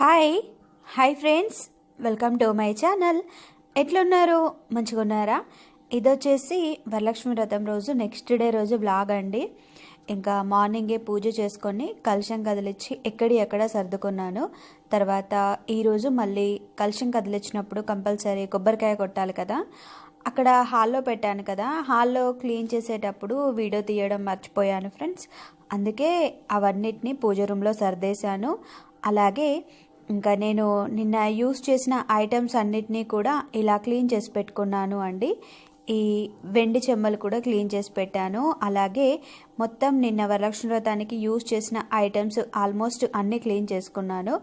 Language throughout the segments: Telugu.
Hi hi friends welcome to my channel ఎట్లున్నారు? మంచిగా ఉన్నారా ఇది వచ్చేసి వరలక్ష్మి వ్రతం రోజు నెక్స్ట్ డే రోజు బ్లాగ్ అండి. ఇంకా మార్నింగే పూజ చేసుకొని కలుషం కదిలిచ్చి ఎక్కడి ఎక్కడ సర్దుకున్నాను. తర్వాత ఈరోజు మళ్ళీ కలుషం కదిలిచ్చినప్పుడు కంపల్సరీ కొబ్బరికాయ కొట్టాలి కదా. అక్కడ హాల్లో పెట్టాను కదా. హాల్లో క్లీన్ చేసేటప్పుడు వీడియో తీయడం మర్చిపోయాను ఫ్రెండ్స్ అందుకే అవన్నిటిని పూజ రూమ్లో సర్దేశాను. అలాగే ఇంకా నేను నిన్న యూస్ చేసిన ఐటమ్స్ అన్నిటినీ కూడా ఇలా క్లీన్ చేసి పెట్టుకున్నాను అండి. ఈ వెండి చెమ్మలు కూడా క్లీన్ చేసి పెట్టాను. అలాగే మొత్తం నిన్న వరలక్ష్మి వ్రతానికి యూస్ చేసిన ఐటమ్స్ ఆల్మోస్ట్ అన్నీ క్లీన్ చేసుకున్నాను.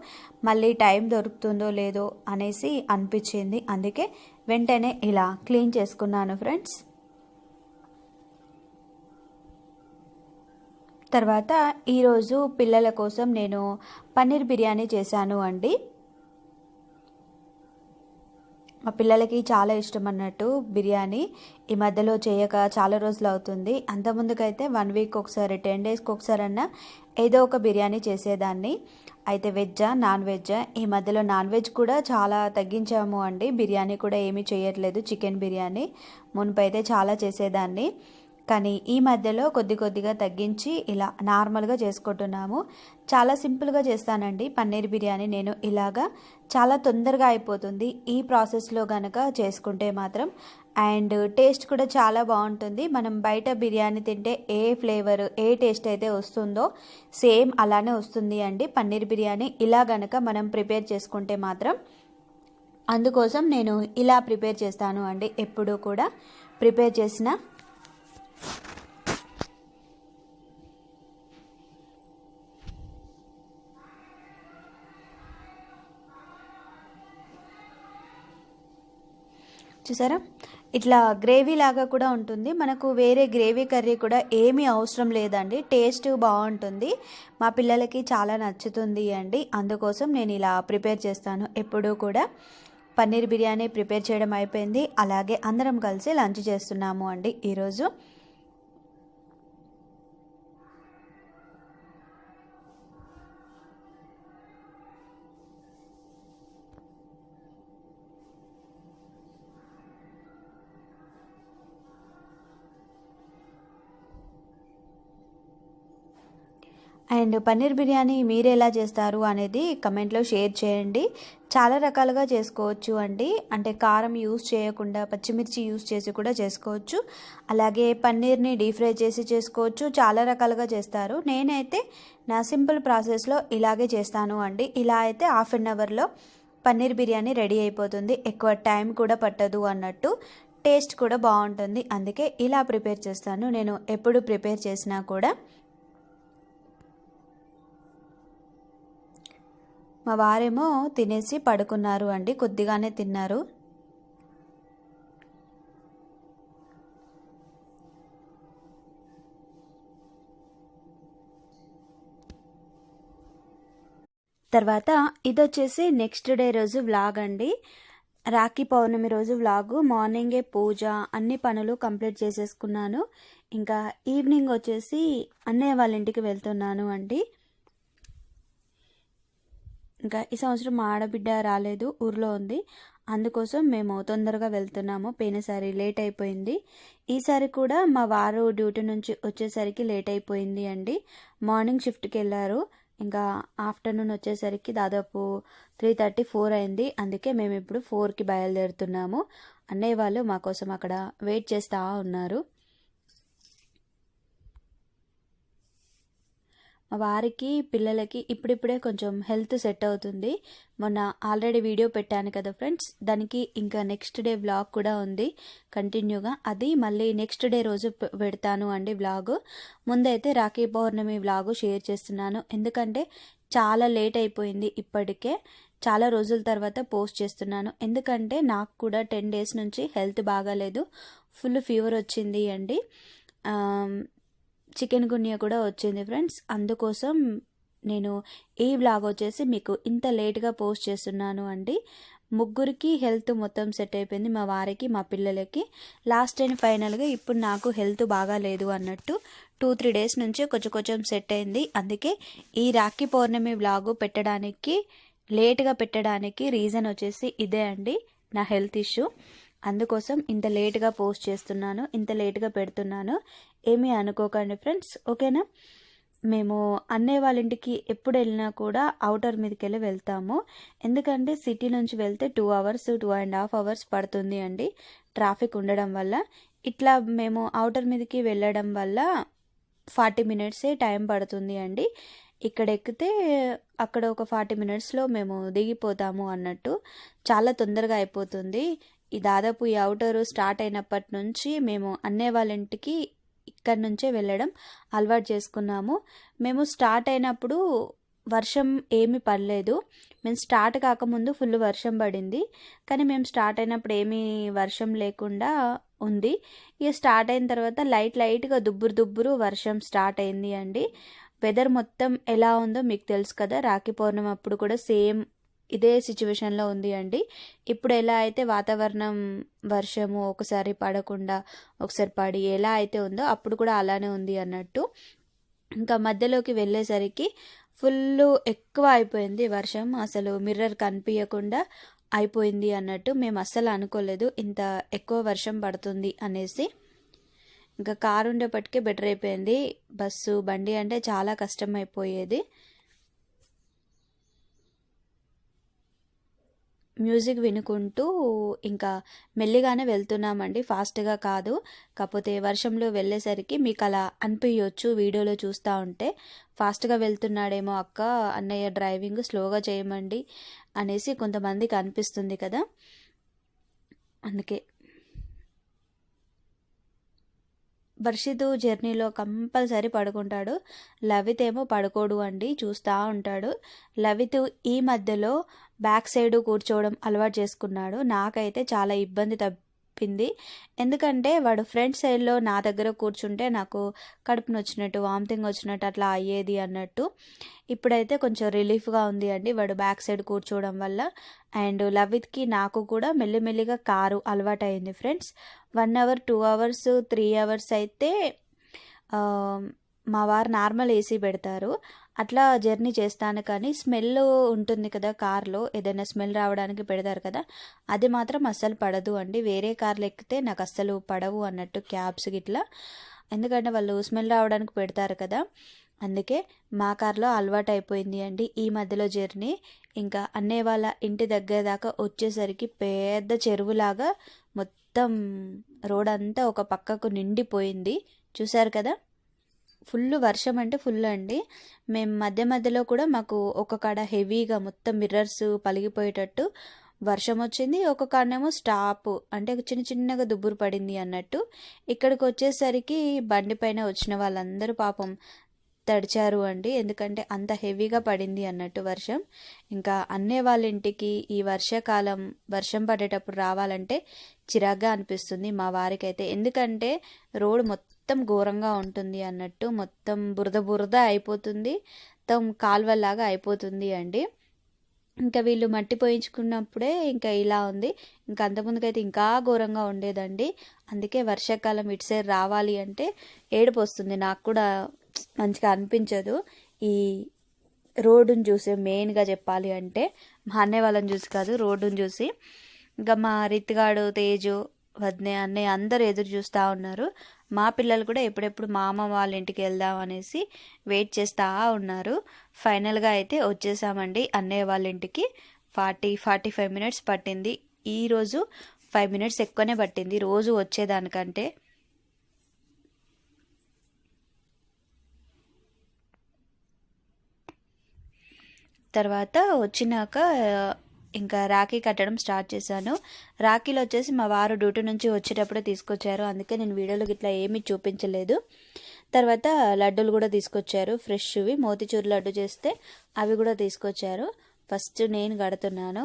మళ్ళీ టైం దొరుకుతుందో లేదో అనేసి అనిపించింది. అందుకే వెంటనే ఇలా క్లీన్ చేసుకున్నాను ఫ్రెండ్స్. తర్వాత ఈరోజు పిల్లల కోసం నేను పన్నీర్ బిర్యానీ చేశాను అండి. మా పిల్లలకి చాలా ఇష్టం అన్నట్టు బిర్యానీ. ఈ మధ్యలో చేయక చాలా రోజులు అవుతుంది. అంతకుముందుకైతే వన్ వీక్ ఒకసారి టెన్ డేస్కి ఒకసారి అన్నా ఏదో ఒక బిర్యానీ చేసేదాన్ని. అయితే వెజ్జా నాన్ వెజ్జా ఈ మధ్యలో నాన్ వెజ్ కూడా చాలా తగ్గించాము అండి. బిర్యానీ కూడా ఏమీ చేయట్లేదు చికెన్ బిర్యానీ. మునుపైతే చాలా చేసేదాన్ని. కానీ ఈ మధ్యలో కొద్ది కొద్దిగా తగ్గించి ఇలా నార్మల్గా చేసుకుంటున్నాము. చాలా సింపుల్గా చేస్తానండి. పన్నీర్ బిర్యానీ నేను ఇలాగా చాలా తొందరగా అయిపోతుంది ఈ ప్రాసెస్లో కనుక చేసుకుంటే మాత్రం. అండ్ టేస్ట్ కూడా చాలా బాగుంటుంది. మనం బయట బిర్యానీ తింటే ఏ ఫ్లేవర్ ఏ టేస్ట్ అయితే వస్తుందో సేమ్ అలానే వస్తుంది అండి. పన్నీర్ బిర్యానీ ఇలా గనక మనం ప్రిపేర్ చేసుకుంటే మాత్రం. అందుకోసం నేను ఇలా ప్రిపేర్ చేస్తాను అండి. ఎప్పుడూ కూడా ప్రిపేర్ చేసిన చూసారా? ఇట్లా గ్రేవీ లాగా కూడా ఉంటుంది. మనకు వేరే గ్రేవీ కర్రీ కూడా ఏమీ అవసరం లేదండి. టేస్ట్ బాగుంటుంది. మా పిల్లలకి చాలా నచ్చుతుంది అండి. అందుకోసం నేను ఇలా ప్రిపేర్ చేస్తాను. ఎప్పుడూ కూడా పన్నీర్ బిర్యానీ ప్రిపేర్ చేయడం అయిపోయింది. అలాగే అందరం కలిసి లంచ్ చేస్తున్నాము అండి ఈరోజు. అండ్ పన్నీర్ బిర్యానీ మీరు ఎలా చేస్తారు అనేది కమెంట్లో షేర్ చేయండి. చాలా రకాలుగా చేసుకోవచ్చు అండి. అంటే కారం యూస్ చేయకుండా పచ్చిమిర్చి యూస్ చేసి కూడా చేసుకోవచ్చు. అలాగే పన్నీర్ని డీప్ ఫ్రై చేసి చేసుకోవచ్చు. చాలా రకాలుగా చేస్తారు. నేనైతే నా సింపుల్ ప్రాసెస్లో ఇలాగే చేస్తాను అండి. ఇలా అయితే హాఫ్ అన్ అవర్లో పన్నీర్ బిర్యానీ రెడీ అయిపోతుంది. ఎక్కువ టైం కూడా పట్టదు అన్నట్టు. టేస్ట్ కూడా బాగుంటుంది. అందుకే ఇలా ప్రిపేర్ చేస్తాను. నేను ఎప్పుడు ప్రిపేర్ చేసినా కూడా మా వారేమో తినేసి పడుకున్నారు అండి కొద్దిగానే తిన్నారు. తర్వాత ఇది వచ్చేసి నెక్స్ట్ డే రోజు వ్లాగ్ అండి. రాఖీ పౌర్ణమి రోజు వ్లాగు మార్నింగే పూజ అన్ని పనులు కంప్లీట్ చేసేసుకున్నాను. ఇంకా ఈవినింగ్ వచ్చేసి అన్నయ్య వాళ్ళ ఇంటికి వెళ్తున్నాను అండి. ఇంకా ఈ సంవత్సరం మా ఆడబిడ్డ రాలేదు ఊర్లో ఉంది. అందుకోసం మేము తొందరగా వెళ్తున్నాము. పోయినసారి లేట్ అయిపోయింది. ఈసారి కూడా మా వారు డ్యూటీ నుంచి వచ్చేసరికి లేట్ అయిపోయింది అండి. మార్నింగ్ షిఫ్ట్కి వెళ్ళారు. ఇంకా ఆఫ్టర్నూన్ వచ్చేసరికి దాదాపు త్రీ థర్టీ ఫోర్ అయింది. అందుకే మేము ఇప్పుడు ఫోర్కి బయలుదేరుతున్నాము. అన్నయ్య వాళ్ళు మా కోసం అక్కడ వెయిట్ చేస్తూ ఉన్నారు. వారికి పిల్లలకి ఇప్పుడిప్పుడే కొంచెం హెల్త్ సెట్ అవుతుంది. మొన్న ఆల్రెడీ వీడియో పెట్టాను కదా ఫ్రెండ్స్. దానికి ఇంకా నెక్స్ట్ డే వ్లాగ్ కూడా ఉంది. కంటిన్యూగా. అది మళ్ళీ నెక్స్ట్ డే రోజు పెడతాను అండి వ్లాగ్. ముందైతే రాఖీ పౌర్ణమి వ్లాగు షేర్ చేస్తున్నాను. ఎందుకంటే చాలా లేట్ అయిపోయింది ఇప్పటికే. చాలా రోజుల తర్వాత పోస్ట్ చేస్తున్నాను. ఎందుకంటే నాకు కూడా టెన్ డేస్ నుంచి హెల్త్ బాగాలేదు. ఫుల్ ఫీవర్ వచ్చింది అండి. చికెన్ గున్యా కూడా వచ్చింది ఫ్రెండ్స్. అందుకోసం నేను ఈ వ్లాగ్ వచ్చేసి మీకు ఇంత లేట్గా పోస్ట్ చేస్తున్నాను అండి. ముగ్గురికి హెల్త్ మొత్తం సెట్ అయిపోయింది మా వారికి మా పిల్లలకి. లాస్ట్ అండ్ ఫైనల్గా ఇప్పుడు నాకు హెల్త్ బాగా లేదు అన్నట్టు టూ త్రీ డేస్ నుంచి కొంచెం కొంచెం సెట్ అయింది. అందుకే ఈ రాఖీ పౌర్ణమి బ్లాగు పెట్టడానికి లేట్గా పెట్టడానికి రీజన్ వచ్చేసి ఇదే అండి నా హెల్త్ ఇష్యూ అందుకోసం ఇంత లేట్గా పోస్ట్ చేస్తున్నాను ఇంత లేట్గా పెడుతున్నాను. ఏమీ అనుకోకండి ఫ్రెండ్స్ ఓకేనా? మేము అన్నయ్య వాళ్ళ ఇంటికి ఎప్పుడు వెళ్ళినా కూడా అవుటర్ మీదకి వెళ్ళి వెళ్తాము. ఎందుకంటే సిటీ నుంచి వెళ్తే two hours two and half hours పడుతుంది అండి ట్రాఫిక్ ఉండడం వల్ల. ఇట్లా మేము అవుటర్ మీదకి వెళ్ళడం వల్ల ఫార్టీ మినిట్సే టైం పడుతుంది అండి. ఇక్కడ ఎక్కితే అక్కడ ఒక ఫార్టీ మినిట్స్లో మేము దిగిపోతాము అన్నట్టు. చాలా తొందరగా అయిపోతుంది. ఈ దాదాపు ఈ అవుటరు స్టార్ట్ అయినప్పటి నుంచి మేము అన్నయ్య వాళ్ళ ఇంటికి ఇక్కడి నుంచే వెళ్ళడం అలవాటు చేసుకున్నాము. మేము స్టార్ట్ అయినప్పుడు వర్షం ఏమీ పడలేదు. మేము స్టార్ట్ కాకముందు ఫుల్ వర్షం పడింది. కానీ మేము స్టార్ట్ అయినప్పుడు ఏమీ వర్షం లేకుండా ఉంది. ఇక స్టార్ట్ అయిన తర్వాత లైట్ లైట్గా దుబ్బురు దుబ్బురు వర్షం స్టార్ట్ అయింది అండి. వెదర్ మొత్తం ఎలా ఉందో మీకు తెలుసు కదా. రాఖీ పౌర్ణమి అప్పుడు కూడా సేమ్ ఇదే సిచ్యువేషన్లో ఉంది అండి. ఇప్పుడు ఎలా అయితే వాతావరణం వర్షము ఒకసారి పడకుండా ఒకసారి పడి ఎలా అయితే ఉందో అప్పుడు కూడా అలానే ఉంది అన్నట్టు. ఇంకా మధ్యలోకి వెళ్ళేసరికి ఫుల్ ఎక్కువ అయిపోయింది వర్షం. అసలు మిర్రర్ కనిపించకుండా అయిపోయింది అన్నట్టు మేము అస్సలు అనుకోలేదు ఇంత ఎక్కువ వర్షం పడుతుంది అనేసి. ఇంకా కారు ఉండేపటికే బెటర్ అయిపోయింది. బస్సు బండి అంటే చాలా కష్టం అయిపోయేది మ్యూజిక్ వినుకుంటూ ఇంకా మెల్లిగానే వెళ్తున్నామండి. ఫాస్ట్గా కాదు. కాకపోతే వర్షంలో వెళ్ళేసరికి మీకు అలా అనిపించవచ్చు వీడియోలో చూస్తూ ఉంటే. ఫాస్ట్గా వెళ్తున్నాడేమో అక్క అన్నయ్య డ్రైవింగ్ స్లోగా చేయమండి అనేసి కొంతమందికి అనిపిస్తుంది కదా. అందుకే. వర్షిత్ జర్నీలో కంపల్సరీ పడుకుంటాడు. లవిత్ ఏమో పడుకోడు అండి. చూస్తూ ఉంటాడు. లవిత్ ఈ మధ్యలో బ్యాక్ సైడ్ కూర్చోవడం అలవాటు చేసుకున్నాడు. నాకైతే చాలా ఇబ్బంది తప్పింది. ఎందుకంటే వాడు ఫ్రంట్ సైడ్లో నా దగ్గర కూర్చుంటే నాకు కడుపు నొచ్చినట్టు వామిటింగ్ వచ్చినట్టు అట్లా అయ్యేది అన్నట్టు. ఇప్పుడైతే కొంచెం రిలీఫ్గా ఉంది అండి వాడు బ్యాక్ సైడ్ కూర్చోవడం వల్ల. అండ్ లవిత్కి నాకు కూడా మెల్లిమెల్లిగా కారు అలవాటైంది friends. One hour two hours three hours అయితే మా వారు నార్మల్ ఏసీ పెడతారు. అట్లా జర్నీ చేస్తాను. కానీ స్మెల్ ఉంటుంది కదా కార్లో ఏదైనా స్మెల్ రావడానికి పెడతారు కదా అది మాత్రం అస్సలు పడదు అండి. వేరే కార్లు ఎక్కితే నాకు అస్సలు పడవు అన్నట్టు క్యాబ్స్ గిట్లా. ఎందుకంటే వాళ్ళు స్మెల్ రావడానికి పెడతారు కదా అందుకే మా కార్లో అలవాటు అయిపోయింది అండి ఈ మధ్యలో జర్నీ. ఇంకా అన్నయ్య వాళ్ళ ఇంటి దగ్గర దాకా వచ్చేసరికి పెద్ద చెరువులాగా మొత్తం రోడ్ అంతా ఒక పక్కకు నిండిపోయింది. చూశారు కదా ఫుల్ వర్షం అంటే ఫుల్ అండి. మేము మధ్య మధ్యలో కూడా మాకు ఒక కాడ హెవీగా మొత్తం మిర్రర్స్ పలిగిపోయేటట్టు వర్షం వచ్చింది. ఒక కాడనేమో స్టాప్ అంటే చిన్న చిన్నగా దుబ్బురు పడింది అన్నట్టు. ఇక్కడికి వచ్చేసరికి బండి పైన వచ్చిన వాళ్ళందరూ పాపం తడిచారు అండి. ఎందుకంటే అంత హెవీగా పడింది అన్నట్టు వర్షం. ఇంకా అన్నే వాళ్ళ ఇంటికి ఈ వర్షాకాలం వర్షం పడేటప్పుడు రావాలంటే చిరాగ్గా అనిపిస్తుంది మా వారికైతే. ఎందుకంటే రోడ్ మొత్తం ఘోరంగా ఉంటుంది అన్నట్టు మొత్తం బురద బురద అయిపోతుంది. మొత్తం కాలువలాగా అయిపోతుంది అండి. ఇంకా వీళ్ళు మట్టి పోయించుకున్నప్పుడే ఇంకా ఇలా ఉంది. ఇంకా అంతకుముందుకైతే ఇంకా ఘోరంగా ఉండేదండి. అందుకే వర్షాకాలం ఇటు సైడ్ రావాలి అంటే ఏడుపు వస్తుంది. నాకు కూడా మంచిగా అనిపించదు. ఈ రోడ్డును చూసి మెయిన్గా చెప్పాలి అంటే మా అన్నయ్య వాళ్ళని చూసి కాదు రోడ్డును చూసి. ఇంకా మా రిత్గాడు తేజు వదినే అన్నయ్య అందరు ఎదురు చూస్తూ ఉన్నారు. మా పిల్లలు కూడా ఎప్పుడెప్పుడు మా అమ్మ వాళ్ళ ఇంటికి వెళ్దాం అనేసి వెయిట్ చేస్తూ ఉన్నారు. ఫైనల్గా అయితే వచ్చేసామండి అన్నయ్య వాళ్ళ ఇంటికి. ఫార్టీ ఫార్టీ ఫైవ్ మినిట్స్ పట్టింది. ఈరోజు ఫైవ్ మినిట్స్ ఎక్కువనే పట్టింది. రోజు వచ్చేదానికంటే. తర్వాత వచ్చినాక ఇంకా రాఖీ కట్టడం స్టార్ట్ చేశాను. రాఖీలు వచ్చేసి మా వారు డ్యూటీ నుంచి వచ్చేటప్పుడు తీసుకొచ్చారు. అందుకే నేను వీడియోలో ఇట్లా ఏమీ చూపించలేదు. తర్వాత లడ్డూలు కూడా తీసుకొచ్చారు. ఫ్రెష్వి మోతిచూరు లడ్డు చేస్తే అవి కూడా తీసుకొచ్చారు. ఫస్ట్ నేను కడుతున్నాను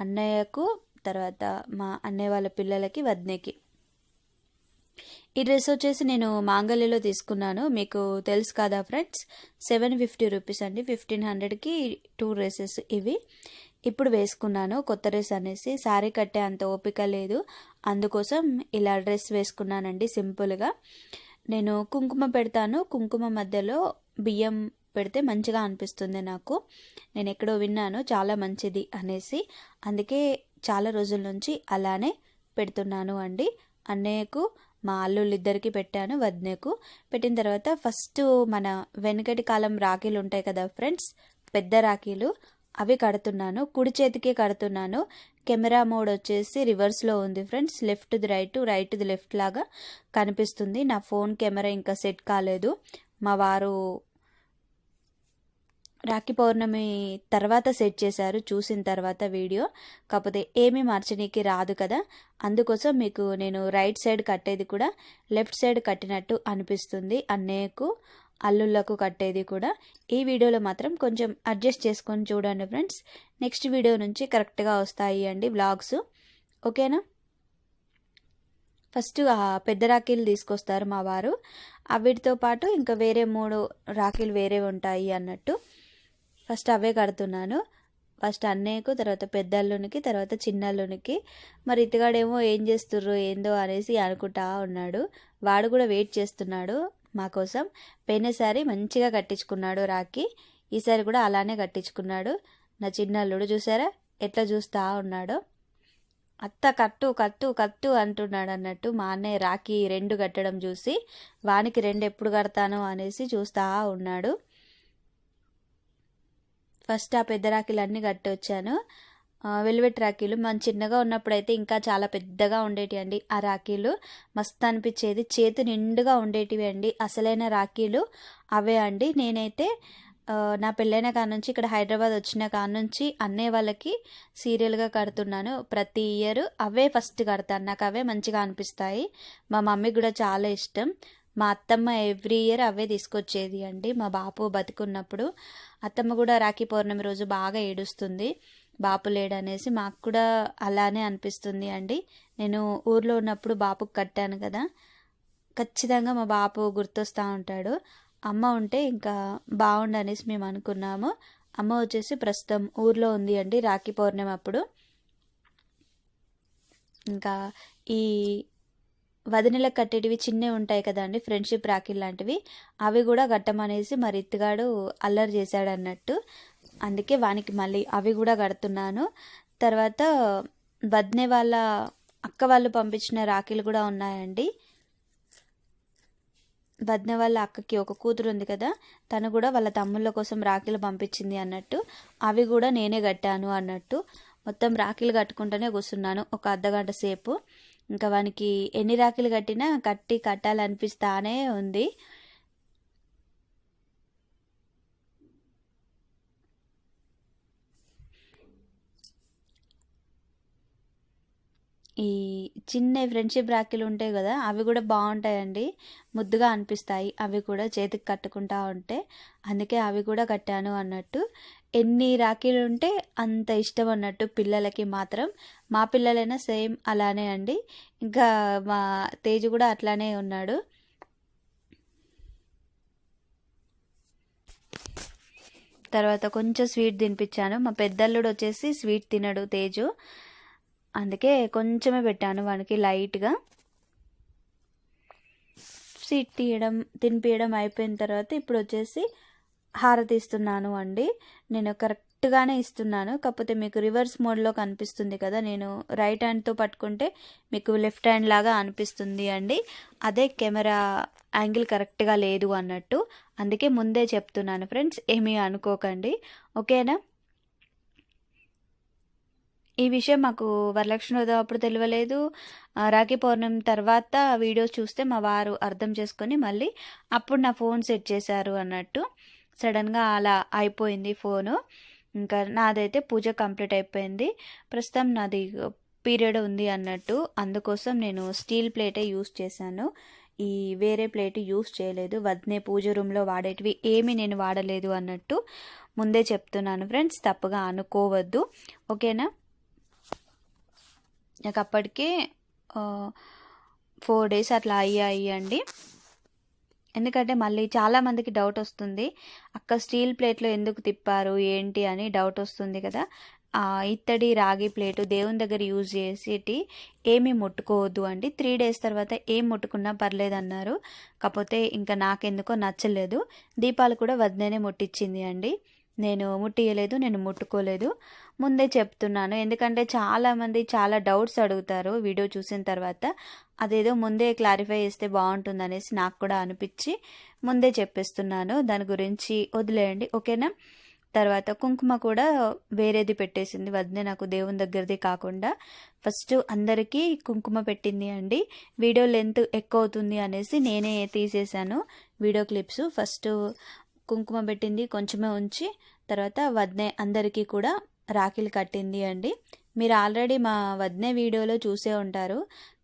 అన్నయ్యకు తర్వాత మా అన్నయ్య వాళ్ళ పిల్లలకి వద్నేకి. ఈ డ్రెస్ వచ్చేసి నేను మాంగళ్యలో తీసుకున్నాను. మీకు తెలుసు కదా ఫ్రెండ్స్ సెవెన్ ఫిఫ్టీ రూపీస్ అండి. ఫిఫ్టీన్ హండ్రెడ్కి టూ డ్రెస్సెస్ ఇవి. ఇప్పుడు వేసుకున్నాను కొత్త డ్రెస్ అనేసి. శారీ కట్టే అంత ఓపిక లేదు. అందుకోసం ఇలా డ్రెస్ వేసుకున్నానండి సింపుల్గా. నేను కుంకుమ పెడతాను. కుంకుమ మధ్యలో బియ్యం పెడితే మంచిగా అనిపిస్తుంది నాకు. నేను ఎక్కడో విన్నాను చాలా మంచిది అనేసి. అందుకే చాలా రోజుల నుంచి అలానే పెడుతున్నాను అండి. అన్నయ్యకు మా అల్లుళ్ళిద్దరికి పెట్టాను వదినకు. పెట్టిన తర్వాత ఫస్ట్ మన వెనుకటి కాలం రాఖీలు ఉంటాయి కదా ఫ్రెండ్స్ పెద్ద రాఖీలు. అవి కడుతున్నాను కుడి చేతికే కడుతున్నాను. కెమెరా మోడ్ వచ్చేసి రివర్స్లో ఉంది ఫ్రెండ్స్. లెఫ్ట్ది రైట్ రైట్ది లెఫ్ట్ లాగా కనిపిస్తుంది. నా ఫోన్ కెమెరా ఇంకా సెట్ కాలేదు. మా వారు రాఖీ పౌర్ణమి తర్వాత సెట్ చేశారు చూసిన తర్వాత వీడియో. కాకపోతే ఏమీ మార్చనీకి రాదు కదా. అందుకోసం మీకు నేను రైట్ సైడ్ కట్టేది కూడా లెఫ్ట్ సైడ్ కట్టినట్టు అనిపిస్తుంది. అన్నయ్యకు అల్లుళ్ళకు కట్టేది కూడా ఈ వీడియోలో మాత్రం కొంచెం అడ్జస్ట్ చేసుకొని చూడండి ఫ్రెండ్స్. నెక్స్ట్ వీడియో నుంచి కరెక్ట్గా వస్తాయి అండి బ్లాగ్స్ ఓకేనా? ఫస్ట్ పెద్ద రాఖీలు తీసుకొస్తారు మా వారు. వీటితో పాటు ఇంకా వేరే మూడు రాఖీలు వేరే ఉంటాయి అన్నట్టు. ఫస్ట్ అవే కడుతున్నాను. ఫస్ట్ అన్నయ్యకు తర్వాత పెద్దల్లునికి తర్వాత చిన్నల్లునికి. మరి ఇతగాడేమో ఏం చేస్తుర్రు ఏందో అనేసి అనుకుంటా ఉన్నాడు. వాడు కూడా వెయిట్ చేస్తున్నాడు. మా కోసం పోయినసారి మంచిగా కట్టించుకున్నాడు రాఖీ. ఈసారి కూడా అలానే కట్టించుకున్నాడు. నా చిన్నల్లుడు చూసారా? ఎట్లా చూస్తా ఉన్నాడో. అత్త కట్టు కట్టు కట్టు అంటున్నాడు అన్నట్టు మా అన్నయ్య రాఖీ రెండు కట్టడం చూసి వానికి రెండు ఎప్పుడు కడతాను అనేసి చూస్తా ఉన్నాడు. ఫస్ట్ ఆ పెద్ద రాఖీలు అన్నీ కట్టి వచ్చాను వెల్వెట్ రాఖీలు. మన చిన్నగా ఉన్నప్పుడు అయితే ఇంకా చాలా పెద్దగా ఉండేటివి అండి. ఆ రాఖీలు మస్తు అనిపించేది. చేతి నిండుగా ఉండేటివి అండి. అసలైన రాఖీలు అవే అండి. నేనైతే నా పెళ్ళైన కాడ నుంచి ఇక్కడ హైదరాబాద్ వచ్చిన కాడ నుంచి అన్నయ్య వాళ్ళకి సీరియల్గా కడుతున్నాను. ప్రతి ఇయర్ అవే ఫస్ట్ కడతాను. నాకు అవే మంచిగా అనిపిస్తాయి. మా మమ్మీకి కూడా చాలా ఇష్టం. మా అత్తమ్మ ఎవ్రీ ఇయర్ అవే తీసుకొచ్చేది అండి. మా బాపు బతుకున్నప్పుడు అత్తమ్మ కూడా రాఖీ పౌర్ణమి రోజు బాగా ఏడుస్తుంది. బాపు లేడనేసి మాకు కూడా అలానే అనిపిస్తుంది అండి. నేను ఊర్లో ఉన్నప్పుడు బాపుకు కట్టాను కదా. ఖచ్చితంగా మా బాపు గుర్తొస్తూ ఉంటాడు. అమ్మ ఉంటే ఇంకా బాగుండనేసి మేము అనుకున్నాము. అమ్మ వచ్చేసి ప్రస్తుతం ఊర్లో ఉంది అండి రాఖీ పౌర్ణమి అప్పుడు. ఇంకా ఈ వదినలకు కట్టేటివి చిన్నవి ఉంటాయి కదండి ఫ్రెండ్షిప్ రాఖీ లాంటివి. అవి కూడా కట్టమనేసి మరి ఇత్తగాడు అల్లరి చేశాడు అన్నట్టు అందుకే వానికి మళ్ళీ అవి కూడా కడుతున్నాను. తర్వాత వదినే వాళ్ళ అక్క వాళ్ళు పంపించిన రాఖీలు కూడా ఉన్నాయండి. వదిన వాళ్ళ అక్కకి ఒక కూతురు ఉంది కదా తను కూడా వాళ్ళ తమ్ముళ్ళ కోసం రాఖీలు పంపించింది అన్నట్టు. అవి కూడా నేనే కట్టాను అన్నట్టు. మొత్తం రాఖీలు కట్టుకుంటూనే కూర్చున్నాను ఒక అర్ధగంట సేపు. ఇంకా వానికి ఎన్ని రాఖీలు కట్టినా కట్టి కట్టాలనిపిస్తానే ఉంది. ఈ చిన్న ఫ్రెండ్షిప్ రాఖీలు ఉంటాయి కదా అవి కూడా బాగుంటాయండి. ముద్దుగా అనిపిస్తాయి. అవి కూడా చేతికి కట్టుకుంటా ఉంటే అందుకే అవి కూడా కట్టాను అన్నట్టు. ఎన్ని రాఖీలు ఉంటే అంత ఇష్టం అన్నట్టు పిల్లలకి మాత్రం. మా పిల్లలైనా సేమ్ అలానే అండి. ఇంకా మా తేజు కూడా అట్లానే ఉన్నాడు. తర్వాత కొంచెం స్వీట్ తినిపించాను. మా పెద్దల్లుడు వచ్చేసి స్వీట్ తినడు తేజు. అందుకే కొంచెమే పెట్టాను వానికి లైట్గా. సీట్ తీయడం తినిపించడం అయిపోయిన తర్వాత ఇప్పుడు వచ్చేసి హారతి ఇస్తున్నాను అండి. నేను కరెక్ట్గానే ఇస్తున్నాను. కాకపోతే మీకు రివర్స్ మోడ్లో కనిపిస్తుంది కదా నేను రైట్ హ్యాండ్తో పట్టుకుంటే మీకు లెఫ్ట్ హ్యాండ్ లాగా అనిపిస్తుంది అండి. అదే కెమెరా యాంగిల్ కరెక్ట్గా లేదు అన్నట్టు. అందుకే ముందే చెప్తున్నాను ఫ్రెండ్స్ ఏమీ అనుకోకండి. ఓకేనా? ఈ విషయం మాకు వరలక్ష్మి వ్రతం అప్పుడు తెలియలేదు. రాఖీ పౌర్ణమి తర్వాత వీడియోస్ చూస్తే మా వారు అర్థం చేసుకొని మళ్ళీ అప్పుడు నా ఫోన్ సెట్ చేశారు అన్నట్టు. సడన్గా అలా అయిపోయింది ఫోను. ఇంకా నాదైతే పూజ కంప్లీట్ అయిపోయింది. ప్రస్తుతం నాది పీరియడ్ ఉంది అన్నట్టు. అందుకోసం నేను స్టీల్ ప్లేటే యూస్ చేశాను. ఈ వేరే ప్లేట్ యూస్ చేయలేదు. వద్నే పూజ రూమ్లో వాడేటివి ఏమీ నేను వాడలేదు అన్నట్టు ముందే చెప్తున్నాను ఫ్రెండ్స్. తప్పుగా అనుకోవద్దు. ఓకేనా? నాకు అప్పటికే ఫోర్ డేస్ అట్లా అయ్యాయి అండి. ఎందుకంటే మళ్ళీ చాలామందికి డౌట్ వస్తుంది. అక్క స్టీల్ ప్లేట్లో ఎందుకు తిప్పారు ఏంటి అని డౌట్ వస్తుంది కదా. ఆ ఇత్తడి రాగి ప్లేటు దేవుని దగ్గర యూజ్ చేసేటి ఏమీ ముట్టుకోవద్దు అండి. త్రీ డేస్ తర్వాత ఏం ముట్టుకున్నా పర్లేదు అన్నారు కాకపోతే ఇంకా నాకెందుకో నచ్చలేదు. దీపాలు కూడా వదిలేనే ముట్టించింది అండి. నేను ముట్టియలేదు నేను ముట్టుకోలేదు. ముందే చెప్తున్నాను. ఎందుకంటే చాలామంది చాలా డౌట్స్ అడుగుతారు వీడియో చూసిన తర్వాత. అదేదో ముందే క్లారిఫై చేస్తే బాగుంటుంది అనేసి నాకు కూడా అనిపించి ముందే చెప్పేస్తున్నాను. దాని గురించి వదిలేయండి ఓకేనా? తర్వాత కుంకుమ కూడా వేరేది పెట్టేసింది. వద్దే నాకు దేవుని దగ్గరది కాకుండా. ఫస్ట్ అందరికీ కుంకుమ పెట్టింది అండి. వీడియో లెంత్ ఎక్కువ అవుతుంది అనేసి నేనే తీసేశాను వీడియో క్లిప్స్. ఫస్ట్ కుంకుమ పెట్టింది కొంచెమే ఉంచి తర్వాత వదినే అందరికీ కూడా రాఖీలు కట్టింది అండి. మీరు ఆల్రెడీ మా వదినే వీడియోలో చూసే ఉంటారు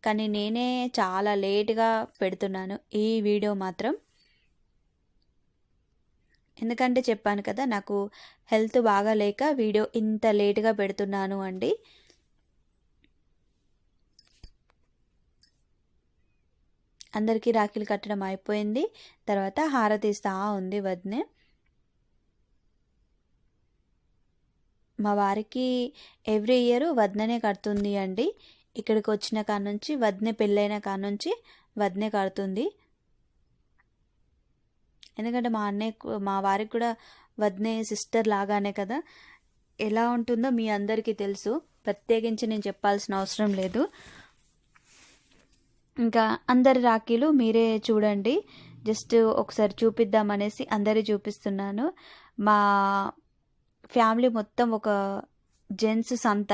కానీ నేనే చాలా లేట్గా పెడుతున్నాను ఈ వీడియో మాత్రం. ఎందుకంటే చెప్పాను కదా నాకు హెల్త్ బాగా లేక వీడియో ఇంత లేట్గా పెడుతున్నాను అండి. అందరికీ రాఖీలు కట్టడం అయిపోయింది. తర్వాత హారతి ఇస్తా ఉంది వదినే. మా వారికి ఎవ్రీ ఇయర్ వదిననే కడుతుంది అండి. ఇక్కడికి వచ్చిన కాడ నుంచి వదిన పెళ్ళైన కాడ నుంచి వదినే కడుతుంది. ఎందుకంటే మా అన్నయ్య మా వారికి కూడా వదినే సిస్టర్ లాగానే కదా. ఎలా ఉంటుందో మీ అందరికీ తెలుసు. ప్రత్యేకించి నేను చెప్పాల్సిన అవసరం లేదు. ఇంకా అందరి రాఖీలు మీరే చూడండి. జస్ట్ ఒకసారి చూపిద్దామనేసి అందరి చూపిస్తున్నాను. మా ఫ్యామిలీ మొత్తం ఒక జెంట్స్ సంత.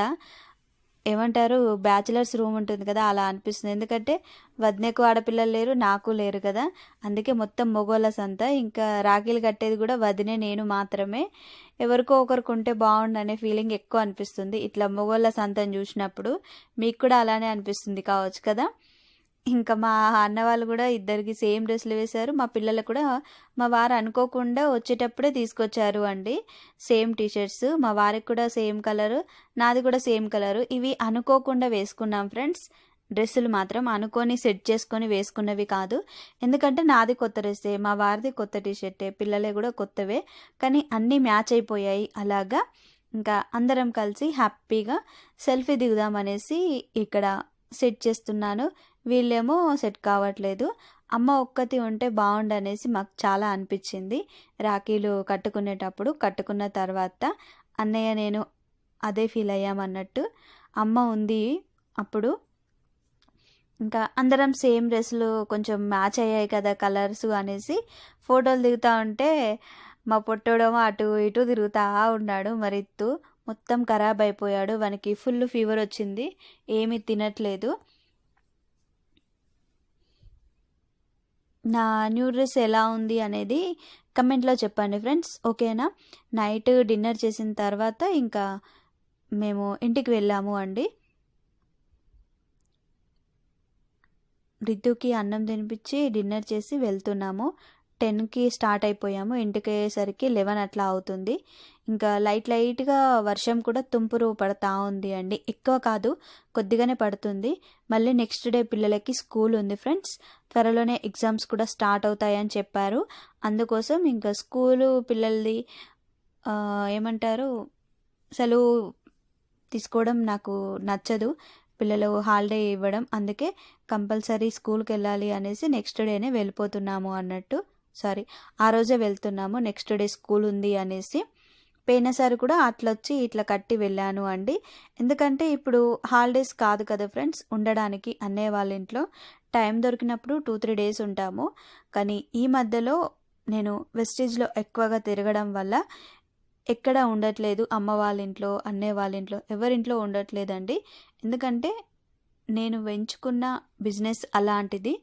ఏమంటారు? బ్యాచిలర్స్ రూమ్ ఉంటుంది కదా అలా అనిపిస్తుంది. ఎందుకంటే వదినకు ఆడపిల్లలు లేరు నాకు లేరు కదా. అందుకే మొత్తం మొగోళ్ళ సంత. ఇంకా రాఖీలు కట్టేది కూడా వదినే నేను మాత్రమే. ఎవరికో ఒకరికి ఉంటే బాగుండు అనే ఫీలింగ్ ఎక్కువ అనిపిస్తుంది. ఇట్లా మొగోళ్ళ సంతని చూసినప్పుడు మీకు కూడా అలానే అనిపిస్తుంది కావచ్చు కదా. ఇంకా మా అన్న వాళ్ళు కూడా ఇద్దరికి సేమ్ డ్రెస్సులు వేశారు. మా పిల్లలు కూడా మా వారు అనుకోకుండా వచ్చేటప్పుడే తీసుకొచ్చారు అండి. Same T-shirts. మా వారికి కూడా సేమ్ కలరు నాది కూడా సేమ్ కలరు. ఇవి అనుకోకుండా వేసుకున్నాం ఫ్రెండ్స్. డ్రెస్సులు మాత్రం అనుకొని సెట్ చేసుకొని వేసుకున్నవి కాదు. ఎందుకంటే నాది కొత్త డ్రెస్సే మా వారిది కొత్త టీషర్టే పిల్లలే కూడా కొత్తవే. కానీ అన్నీ మ్యాచ్ అయిపోయాయి అలాగా. ఇంకా అందరం కలిసి హ్యాపీగా సెల్ఫీ దిగుదామనేసి ఇక్కడ సెట్ చేస్తున్నాను. వీళ్ళేమో సెట్ కావట్లేదు. అమ్మ ఒక్కతి ఉంటే బాగుండనేసి మాకు చాలా అనిపించింది. రాఖీలు కట్టుకునేటప్పుడు కట్టుకున్న తర్వాత అన్నయ్య నేను అదే ఫీల్ అయ్యామన్నట్టు అమ్మ ఉంది అప్పుడు. ఇంకా అందరం సేమ్ డ్రెస్సులు కొంచెం మ్యాచ్ అయ్యాయి కదా కలర్స్ అనేసి ఫోటోలు దిగుతూ ఉంటే మా పొట్టోడేమో అటు ఇటు తిరుగుతూ ఉన్నాడు. మరిత్తు మొత్తం ఖరాబ్ అయిపోయాడు. వానికి ఫుల్ ఫీవర్ వచ్చింది. ఏమీ తినట్లేదు. నా న్యూ డ్రెస్ ఎలా ఉంది అనేది కమెంట్లో చెప్పండి ఫ్రెండ్స్ ఓకేనా? నైట్ డిన్నర్ చేసిన తర్వాత ఇంకా మేము ఇంటికి వెళ్ళాము అండి. రిద్దుకి అన్నం తినిపించి డిన్నర్ చేసి వెళ్తున్నాము. టెన్కి స్టార్ట్ అయిపోయాము. ఇంటికి అయ్యేసరికి లెవెన్ అట్లా అవుతుంది. ఇంకా లైట్ లైట్గా వర్షం కూడా తుంపురు పడతా ఉంది అండి. ఎక్కువ కాదు కొద్దిగానే పడుతుంది. మళ్ళీ నెక్స్ట్ డే పిల్లలకి స్కూల్ ఉంది ఫ్రెండ్స్. త్వరలోనే ఎగ్జామ్స్ కూడా స్టార్ట్ అవుతాయని చెప్పారు. అందుకోసం ఇంకా స్కూలు పిల్లలది ఏమంటారు సెలవు తీసుకోవడం నాకు నచ్చదు. పిల్లలు హాలిడే ఇవ్వడం. అందుకే కంపల్సరీ స్కూల్కి వెళ్ళాలి అనేసి నెక్స్ట్ డేనే వెళ్ళిపోతున్నాము అన్నట్టు. సారీ ఆ రోజే వెళ్తున్నాము నెక్స్ట్ డే స్కూల్ ఉంది అనేసి. పోయినసారి కూడా అట్లా వచ్చి ఇట్లా కట్టి వెళ్ళాను అండి. ఎందుకంటే ఇప్పుడు హాలిడేస్ కాదు కదా ఫ్రెండ్స్ ఉండడానికి అన్నయ్య వాళ్ళ ఇంట్లో టైం దొరికినప్పుడు టూ త్రీ డేస్ ఉంటాము. కానీ ఈ మధ్యలో నేను వెస్టేజ్లో ఎక్కువగా తిరగడం వల్ల ఎక్కడ ఉండట్లేదు అమ్మ వాళ్ళ ఇంట్లో అన్నయ్య వాళ్ళ ఇంట్లో ఎవరింట్లో ఉండట్లేదండి. ఎందుకంటే నేను వెంచుకున్న బిజినెస్ అలాంటిది.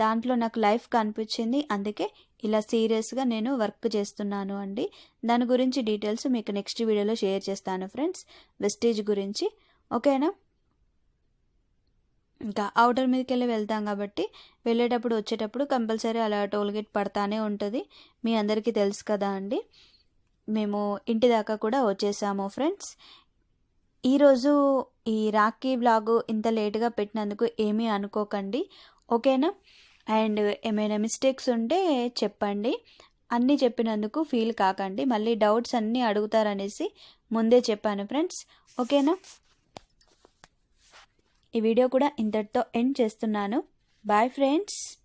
దాంట్లో నాకు లైఫ్ కనిపించింది అందుకే ఇలా సీరియస్గా నేను వర్క్ చేస్తున్నాను అండి. దాని గురించి డీటెయిల్స్ మీకు నెక్స్ట్ వీడియోలో షేర్ చేస్తాను ఫ్రెండ్స్. వెస్టేజ్ గురించి. ఓకేనా? ఇంకా అవుటర్ మీదకి వెళ్ళి వెళ్తాం కాబట్టి వెళ్ళేటప్పుడు వచ్చేటప్పుడు కంపల్సరీ అలా టోల్గేట్ పడతానే ఉంటుంది. మీ అందరికీ తెలుసు కదా అండి. మేము ఇంటి దాకా కూడా వచ్చేసాము ఫ్రెండ్స్. ఈరోజు ఈ రాఖీ బ్లాగు ఇంత లేటుగా పెట్టినందుకు ఏమీ అనుకోకండి. ఓకేనా? అండ్ ఏమైనా మిస్టేక్స్ ఉంటే చెప్పండి. అన్నీ చెప్పినందుకు ఫీల్ కాకండి. మళ్ళీ డౌట్స్ అన్నీ అడుగుతారనేసి ముందే చెప్పాను ఫ్రెండ్స్. ఓకేనా? ఈ వీడియో కూడా ఇంతటితో ఎండ్ చేస్తున్నాను. Bye friends